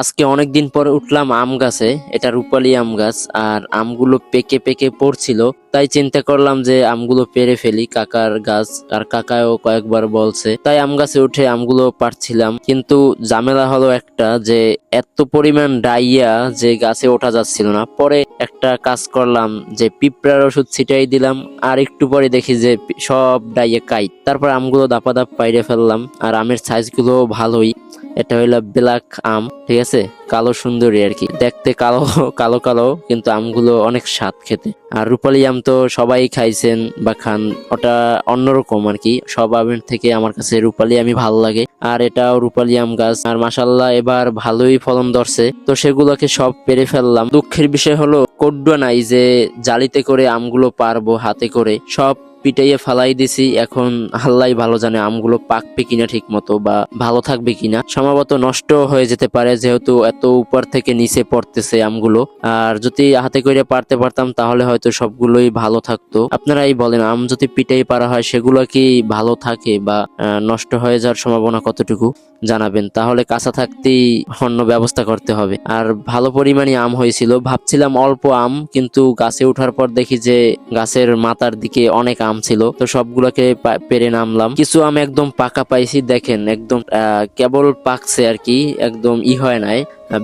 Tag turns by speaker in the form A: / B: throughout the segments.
A: আজকে অনেক দিন পরে উঠলাম আম গাছে, এটা রূপালী আম গাছ, আর আমগুলো পেকে পেকে পড়ছিল, তাই চিন্তা করলাম যে আমগুলো পেরে ফেলি, কাকার গাছ, আর কাকাও কয়েকবার বলছে। তাই আম গাছে উঠে আমগুলো পারছিলাম কিন্তু ঝামেলা হলো একটা যে এত পরিমাণ ডাইয়া যে গাছে ওঠা যাচ্ছিল না। পরে একটা কাজ করলাম যে পিঁপড়ার ওষুধ ছিটাই দিলাম, আর একটু পরে দেখি যে সব ডাইয়ে কাই তারপর আমগুলো দাপা দাপ পাইরে ফেললাম, আর আমের সাইজগুলো ভালোই। এটা হইল ব্ল্যাক আম, ঠিক আছে? কালো সুন্দরী আর কি। দেখতে কালো কালো কালো, কিন্তু আমগুলো অনেক স্বাদ খেতে। আর রূপালী আম তো সবাই খাইছেন বা খান, ওটা অন্যরকম আর কি। সব আমের থেকে আমার কাছে রূপালী আমি ভালো লাগে। আর এটাও রূপালী আম গাছ। আর মাসাল্লাহ এবার ভালোই ফলন ধরছে। তো সেগুলোকে সব পেরে ফেললাম। দুঃখের বিষয় হলো কড্ডু নাই যে, জালিতে করে আমগুলো পারব হাতে করে। সব পিটাইয়ে ফালাই দিছি, এখন আল্লাহ ভালো জানে আমগুলো পাকবে কিনা ঠিক মতো বা ভালো থাকবে কিনা। সম্ভবত নষ্ট হয়ে যেতে পারে যেহেতু এত উপর থেকে নিচে পড়তেছে আমগুলো। আর যদি হাতে করে পারতে পারতাম, তাহলে হয়তো সবগুলোই ভালো থাকতো। আপনারাই বলেন, আম যদি পিটাই পারা হয়, সেগুলো কি ভালো থাকে বা নষ্ট হয়ে যাওয়ার সম্ভাবনা কতটুকু জানাবেন? তাহলে কাঁচা থাকতেই অন্য ব্যবস্থা করতে হবে। আর ভালো পরিমাণে আম হয়েছিল। ভাবছিলাম অল্প আম, কিন্তু গাছে ওঠার পর দেখি যে গাছের মাথার দিকে অনেক আম ছিল। তো সবগুলাকে পেরে নামলাম। কিছু আম একদম পাকা পাইছি, দেখেন, একদম কেবল পাকছে আর কি, একদম ই হয় নাই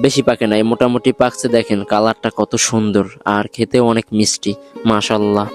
A: বেশি পাকে নাই, মোটামুটি পাকছে, দেখেন, কালারটা কত সুন্দর, আর খেতেও অনেক মিষ্টি মাশাল্লাহ